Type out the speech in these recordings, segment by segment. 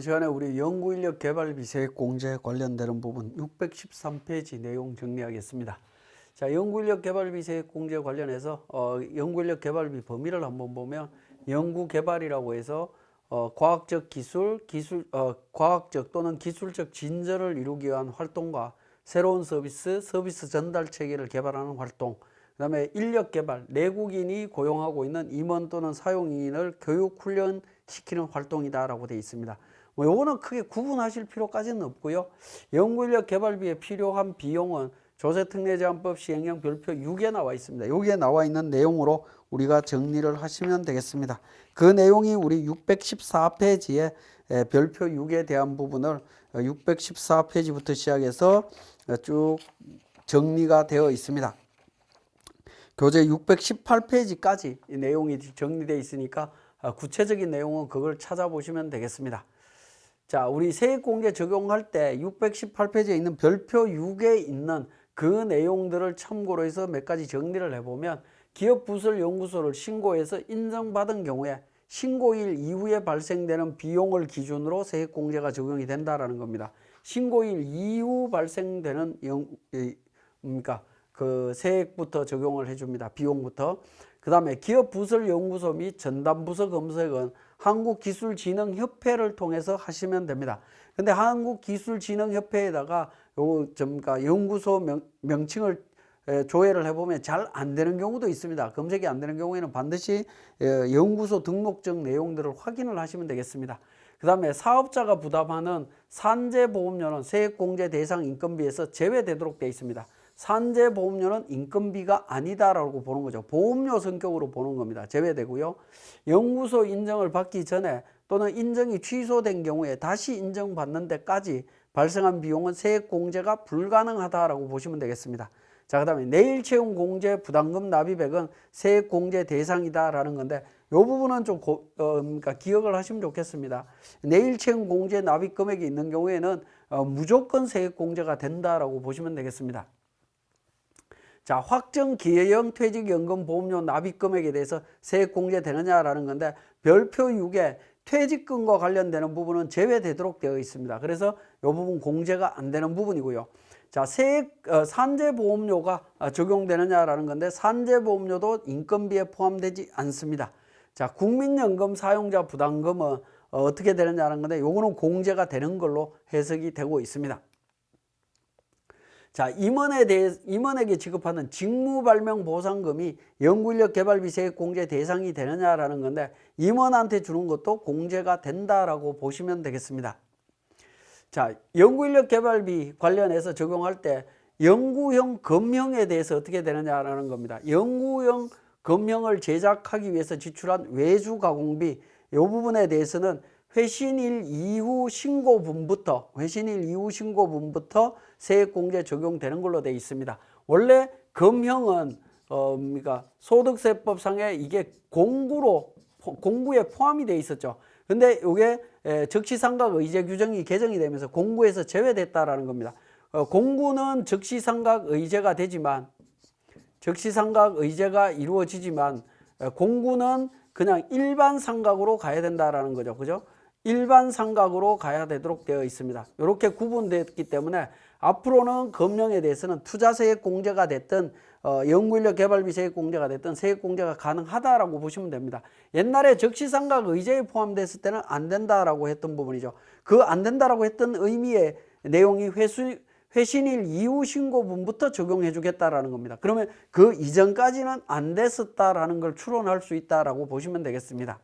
이번 시간에 우리 연구 인력 개발 비 세액공제 관련되는 부분 613페이지 내용 정리하겠습니다. 자, 연구 인력 개발 비 세액공제 관련해서 어, 연구 인력 개발비 범위를 한번 보면 연구 개발이라고 해서 어, 과학적 기술, 기술 어, 과학적 또는 기술적 진전을 이루기 위한 활동과 새로운 서비스, 서비스 전달 체계를 개발하는 활동, 그다음에 인력 개발, 내국인이 고용하고 있는 임원 또는 사용인을 교육 훈련 시키는 활동이다라고 되어 있습니다. 뭐 요거는 크게 구분하실 필요까지는 없고요. 연구인력 개발비에 필요한 비용은 조세특례제한법 시행령 별표 6에 나와 있습니다. 여기에 나와 있는 내용으로 우리가 정리를 하시면 되겠습니다. 그 내용이 우리 614페이지에 별표 6에 대한 부분을 614페이지부터 시작해서 쭉 정리가 되어 있습니다. 교재 618페이지까지 이 내용이 정리되어 있으니까 아, 구체적인 내용은 그걸 찾아보시면 되겠습니다. 자, 우리 세액공제 적용할 때 618페이지에 있는 별표 6에 있는 그 내용들을 참고로 해서 몇 가지 정리를 해보면 기업 부설 연구소를 신고해서 인정받은 경우에 신고일 이후에 발생되는 비용을 기준으로 세액공제가 적용이 된다라는 겁니다. 신고일 이후 발생되는 영, 이, 뭡니까? 그 세액부터 적용을 해줍니다. 비용부터. 그 다음에 기업 부설 연구소 및 전담 부서 검색은 한국기술진흥협회를 통해서 하시면 됩니다. 근데 한국기술진흥협회에다가 요 점가 연구소 명, 명칭을 에, 조회를 해보면 잘 안 되는 경우도 있습니다. 검색이 안 되는 경우에는 반드시 에, 연구소 등록증 내용들을 확인을 하시면 되겠습니다. 그 다음에 사업자가 부담하는 산재보험료는 세액공제 대상 인건비에서 제외되도록 되어 있습니다. 산재 보험료는 인건비가 아니다라고 보는 거죠. 보험료 성격으로 보는 겁니다. 제외되고요. 연구소 인정을 받기 전에 또는 인정이 취소된 경우에 다시 인정받는 데까지 발생한 비용은 세액 공제가 불가능하다라고 보시면 되겠습니다. 자, 그 다음에 내일 채용 공제 부담금 납입액은 세액 공제 대상이다라는 건데 이 부분은 좀 고, 어, 그러니까 기억을 하시면 좋겠습니다. 내일 채용 공제 납입 금액이 있는 경우에는 어, 무조건 세액 공제가 된다라고 보시면 되겠습니다. 자, 확정 기회형 퇴직연금 보험료 납입 금액에 대해서 세액 공제되느냐라는 건데 별표 6에 퇴직금과 관련되는 부분은 제외되도록 되어 있습니다. 그래서 이 부분 공제가 안 되는 부분이고요. 자, 세액 어, 산재보험료가 어, 적용되느냐라는 건데 산재보험료도 인건비에 포함되지 않습니다. 자, 국민연금 사용자 부담금은 어, 어떻게 되느냐는 건데 요거는 공제가 되는 걸로 해석이 되고 있습니다. 자, 임원에 대해 임원에게 지급하는 직무 발명 보상금이 연구인력 개발비 세액 공제 대상이 되느냐라는 건데 임원한테 주는 것도 공제가 된다라고 보시면 되겠습니다. 자, 연구인력 개발비 관련해서 적용할 때 연구형 검형에 대해서 어떻게 되느냐라는 겁니다. 연구형 검형을 제작하기 위해서 지출한 외주 가공비 이 부분에 대해서는 회신일 이후 신고분부터 회신일 이후 신고분부터 세액공제 적용되는 걸로 되어 있습니다. 원래 검형은 어 그러니까 소득세법상에 이게 공구로 공구에 포함이 되어 있었죠. 근데 이게 적시상각 의제 규정이 개정이 되면서 공구에서 제외됐다라는 겁니다. 어, 공구는 적시상각 의제가 되지만 적시상각 의제가 이루어지지만 공구는 그냥 일반 상각으로 가야 된다라는 거죠. 그죠? 일반 상각으로 가야 되도록 되어 있습니다. 이렇게 구분됐기 때문에 앞으로는 검령에 대해서는 투자세액 공제가 됐든 어, 연구인력 개발비 세액 공제가 됐든 세액 공제가 가능하다라고 보시면 됩니다. 옛날에 적시상각 의제에 포함됐을 때는 안 된다라고 했던 부분이죠. 그 안 된다라고 했던 의미의 내용이 회수 회신일 이후 신고분부터 적용해 주겠다라는 겁니다. 그러면 그 이전까지는 안 됐었다라는 걸 추론할 수 있다라고 보시면 되겠습니다.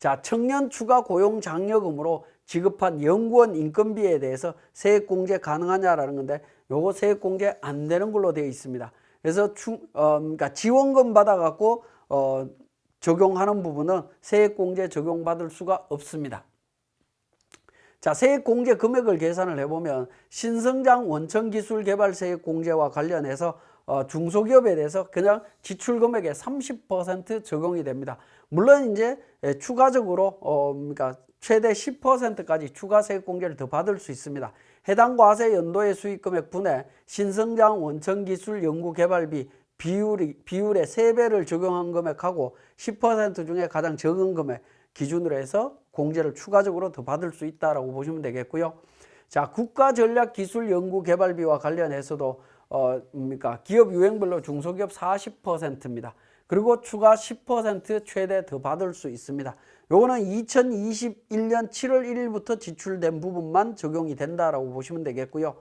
자, 청년 추가 고용 장려금으로 지급한 연구원 인건비에 대해서 세액 공제 가능하냐라는 건데 요거 세액 공제 안 되는 걸로 되어 있습니다. 그래서 추, 어, 그러니까 지원금 받아 갖고 어, 적용하는 부분은 세액 공제 적용받을 수가 없습니다. 자, 세액 공제 금액을 계산을 해보면 신성장 원천 기술 개발 세액 공제와 관련해서 어, 중소기업에 대해서 그냥 지출 금액의 30% 적용이 됩니다. 물론 이제 예, 추가적으로 어, 그러니까 최대 10%까지 추가 세액 공제를 더 받을 수 있습니다. 해당 과세 연도의 수익 금액 분에 신성장 원천 기술 연구 개발비 비율이 비율의 3배를 적용한 금액하고 10% 중에 가장 적은 금액 기준으로 해서 공제를 추가적으로 더 받을 수 있다라고 보시면 되겠고요. 자, 국가 전략 기술 연구 개발비와 관련해서도 어, 뭡니까? 기업 유형별로 중소기업 40%입니다. 그리고 추가 10% 최대 더 받을 수 있습니다. 요거는 2021년 7월 1일부터 지출된 부분만 적용이 된다라고 보시면 되겠고요.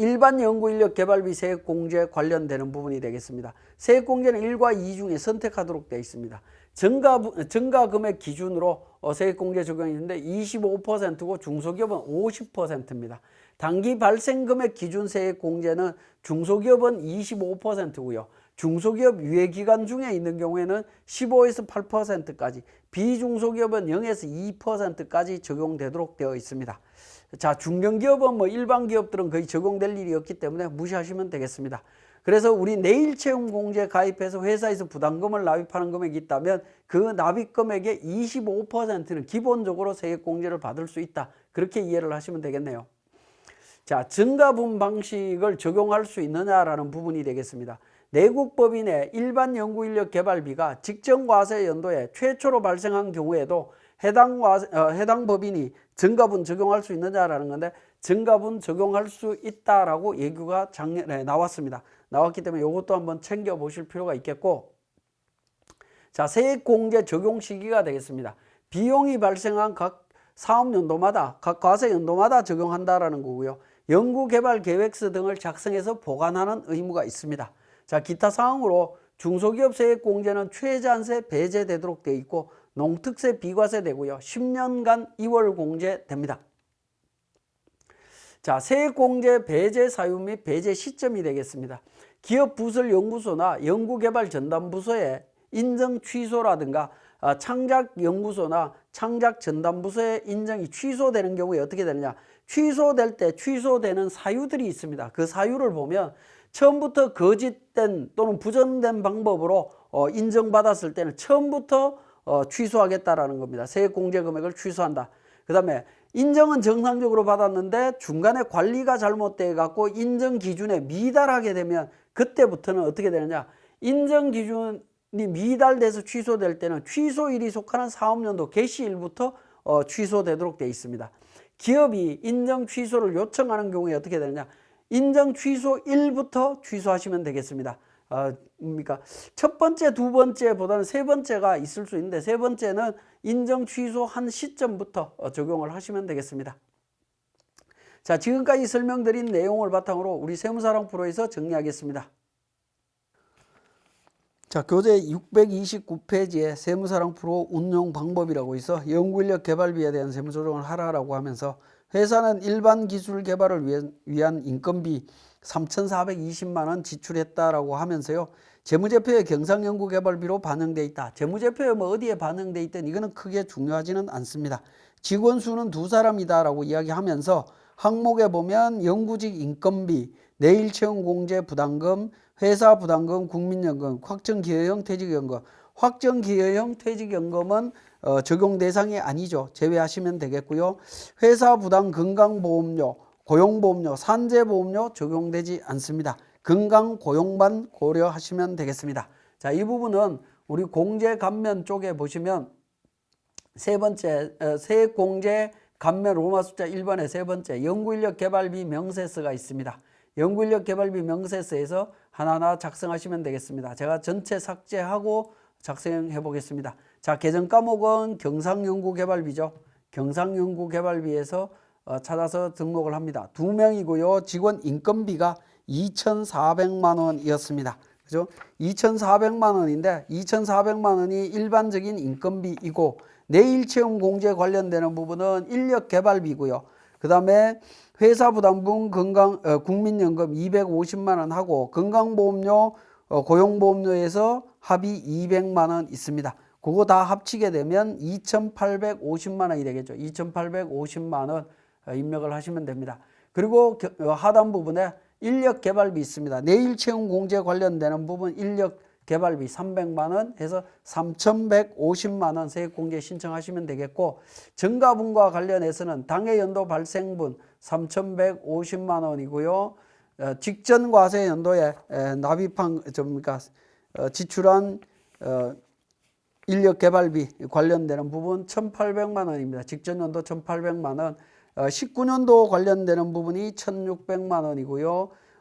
일반 연구 인력 개발비 세액 공제 관련되는 부분이 되겠습니다. 세액 공제는 1과 2 중에 선택하도록 되어 있습니다. 증가, 증가 금액 기준으로 어, 세액 공제 적용이 있는데 25%고 중소기업은 50%입니다. 단기 발생 금액 기준 세액 공제는 중소기업은 25%고요. 중소기업 유예 기간 중에 있는 경우에는 15에서 8%까지, 비중소기업은 0에서 2%까지 적용되도록 되어 있습니다. 자, 중견기업은 뭐 일반 기업들은 거의 적용될 일이 없기 때문에 무시하시면 되겠습니다. 그래서 우리 내일 채용 공제 가입해서 회사에서 부담금을 납입하는 금액이 있다면 그 납입 금액의 25%는 기본적으로 세액 공제를 받을 수 있다. 그렇게 이해를 하시면 되겠네요. 자, 증가분 방식을 적용할 수 있느냐라는 부분이 되겠습니다. 내국법인의 일반 연구인력 개발비가 직전과세 연도에 최초로 발생한 경우에도 해당, 과, 어, 해당 법인이 증가분 적용할 수 있느냐라는 건데 증가분 적용할 수 있다라고 예규가 작년에 나왔습니다. 나왔기 때문에 이것도 한번 챙겨 보실 필요가 있겠고 자 세액 공제 적용 시기가 되겠습니다. 비용이 발생한 각 사업 연도마다 각 과세 연도마다 적용한다라는 거고요. 연구 개발 계획서 등을 작성해서 보관하는 의무가 있습니다. 자 기타 사항으로 중소기업 세액 공제는 최저한세 배제되도록 되어 있고 농특세 비과세 되고요. 10년간 2월 공제 됩니다. 자, 세액공제 배제 사유 및 배제 시점이 되겠습니다. 기업 부설 연구소나 연구개발 전담 부서의 인정 취소라든가 아, 창작 연구소나 창작 전담 부서의 인정이 취소되는 경우에 어떻게 되느냐? 취소될 때 취소되는 사유들이 있습니다. 그 사유를 보면 처음부터 거짓된 또는 부정된 방법으로 어, 인정받았을 때는 처음부터 어, 취소하겠다라는 겁니다. 세액 공제 금액을 취소한다. 그 다음에 인정은 정상적으로 받았는데 중간에 관리가 잘못돼 갖고 인정 기준에 미달하게 되면 그때부터는 어떻게 되느냐? 인정 기준이 미달돼서 취소될 때는 취소일이 속하는 사업년도 개시일부터 어, 취소되도록 되어 있습니다. 기업이 인정 취소를 요청하는 경우에 어떻게 되느냐? 인정 취소일부터 취소하시면 되겠습니다. 어, 뭡니까? 첫 번째, 두 번째보다는 세 번째가 있을 수 있는데 세 번째는 인정 취소한 시점부터 어, 적용을 하시면 되겠습니다. 자, 지금까지 설명드린 내용을 바탕으로 우리 세무사랑 프로에서 정리하겠습니다. 자, 교재 629페이지에 세무사랑 프로 운용 방법이라고 있어 연구인력 개발비에 대한 세무 조정을 하라라고 하면서 회사는 일반 기술 개발을 위한 인건비 3,420만 원 지출했다라고 하면서요. 재무제표에 경상연구개발비로 반영돼 있다. 재무제표에 뭐 어디에 반영돼 있든 이거는 크게 중요하지는 않습니다. 직원 수는 두 사람이다라고 이야기하면서 항목에 보면 연구직 인건비, 내일 채용 공제 부담금, 회사 부담금, 국민연금, 확정 기여형 퇴직연금, 확정 기여형 퇴직연금은 어, 적용 대상이 아니죠. 제외하시면 되겠고요. 회사 부담 건강보험료, 고용보험료, 산재보험료 적용되지 않습니다. 건강 고용만 고려하시면 되겠습니다. 자, 이 부분은 우리 공제 감면 쪽에 보시면 세 번째 어, 세액 공제 감면 로마 숫자 1번의 세 번째 연구인력 개발비 명세서가 있습니다. 연구인력 개발비 명세서에서 하나하나 작성하시면 되겠습니다. 제가 전체 삭제하고 작성해 보겠습니다. 자, 개정 과목은 경상연구개발비죠. 경상연구개발비에서 어, 찾아서 등록을 합니다. 두 명이고요. 직원 인건비가 2,400만 원이었습니다. 그죠? 2,400만 원인데 2,400만 원이 일반적인 인건비이고 내일 채용 공제 관련되는 부분은 인력 개발비고요. 그다음에 회사 부담분 건강 어, 국민연금 250만 원 하고 건강보험료 어, 고용보험료에서 합의 200만 원 있습니다. 그거 다 합치게 되면 2,850만 원이 되겠죠. 2,850만 원 어, 입력을 하시면 됩니다. 그리고 어, 하단 부분에 인력 개발비 있습니다. 내일 채용 공제 관련되는 부분 인력 개발비 300만 원 해서 3,150만 원 세액 공제 신청하시면 되겠고 증가분과 관련해서는 당해 연도 발생분 3,150만 원이고요. 어, 직전 과세 연도에 납입한 접니까 지출한 인력 개발비 관련되는 부분 1,800만 원입니다. 직전 연도 1,800만 원. 어, 19년도 관련되는 부분이 1,600만 원이고요.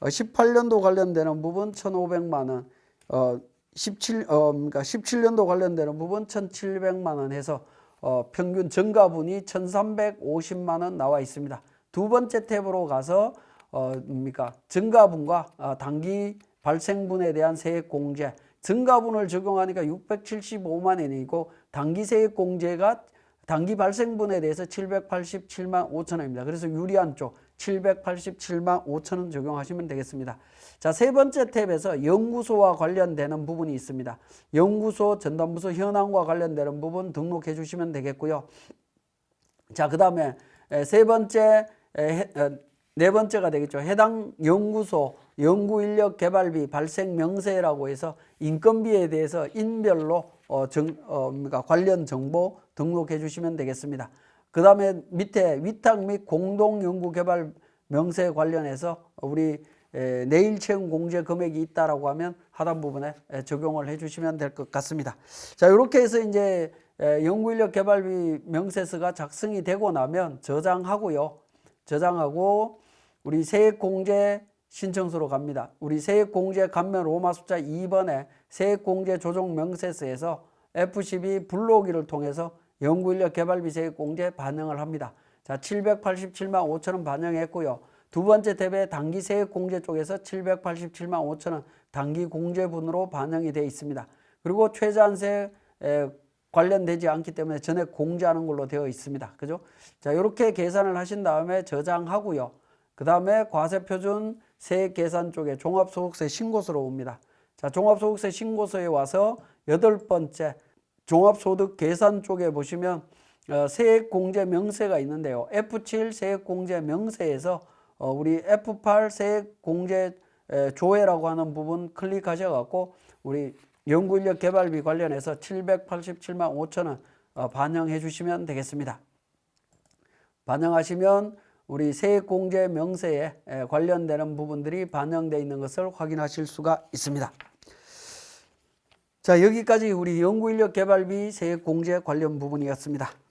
어, 18년도 관련되는 부분 1,500만 원. 어, 17, 어, 그러니까 17년도 관련되는 부분 1,700만 원 해서 어, 평균 증가분이 1,350만 원 나와 있습니다. 두 번째 탭으로 가서 어, 뭡니까 증가분과 어, 단기 발생분에 대한 세액 공제 증가분을 적용하니까 675만 원이고 단기 세액 공제가 단기 발생분에 대해서 787만 5천 원입니다. 그래서 유리한 쪽 787만 5천 원 적용하시면 되겠습니다. 자, 세 번째 탭에서 연구소와 관련되는 부분이 있습니다. 연구소, 전담부서 현황과 관련되는 부분 등록해 주시면 되겠고요. 자, 그 다음에 세 번째, 어, 네 번째가 되겠죠. 해당 연구소 연구인력 개발비 발생 명세라고 해서 인건비에 대해서 인별로 어, 정, 어, 뭡니까? 관련 정보 등록해 주시면 되겠습니다. 그 다음에 밑에 위탁 및 공동 연구 개발 명세 관련해서 우리 에, 내일 채용 공제 금액이 있다라고 하면 하단 부분에 에, 적용을 해 주시면 될 것 같습니다. 자, 이렇게 해서 이제 에, 연구인력 개발비 명세서가 작성이 되고 나면 저장하고요. 저장하고 우리 세액 공제 신청서로 갑니다. 우리 세액 공제 감면 로마 숫자 2번에 세액공제 조정 명세서에서 F12 불러오기를 통해서 연구인력 개발비 세액공제 반영을 합니다. 자, 787만 5천 원 반영했고요. 두 번째 탭에 단기 세액공제 쪽에서 787만 5천 원 단기 공제분으로 반영이 되어 있습니다. 그리고 최저한세 에, 관련되지 않기 때문에 전액 공제하는 걸로 되어 있습니다. 그죠? 자, 이렇게 계산을 하신 다음에 저장하고요. 그 다음에 과세표준 세액 계산 쪽에 종합소득세 신고서로 옵니다. 자, 종합소득세 신고서에 와서 여덟 번째 종합소득 계산 쪽에 보시면 어, 세액공제 명세가 있는데요. F7 세액공제 명세에서 어, 우리 F8 세액공제 에, 조회라고 하는 부분 클릭하셔갖고 우리 연구인력 개발비 관련해서 787만 5천 원 어, 반영해 주시면 되겠습니다. 반영하시면 우리 세액공제 명세에 에, 관련되는 부분들이 반영되어 있는 것을 확인하실 수가 있습니다. 자, 여기까지 우리 연구인력 개발비 세액공제 관련 부분이었습니다.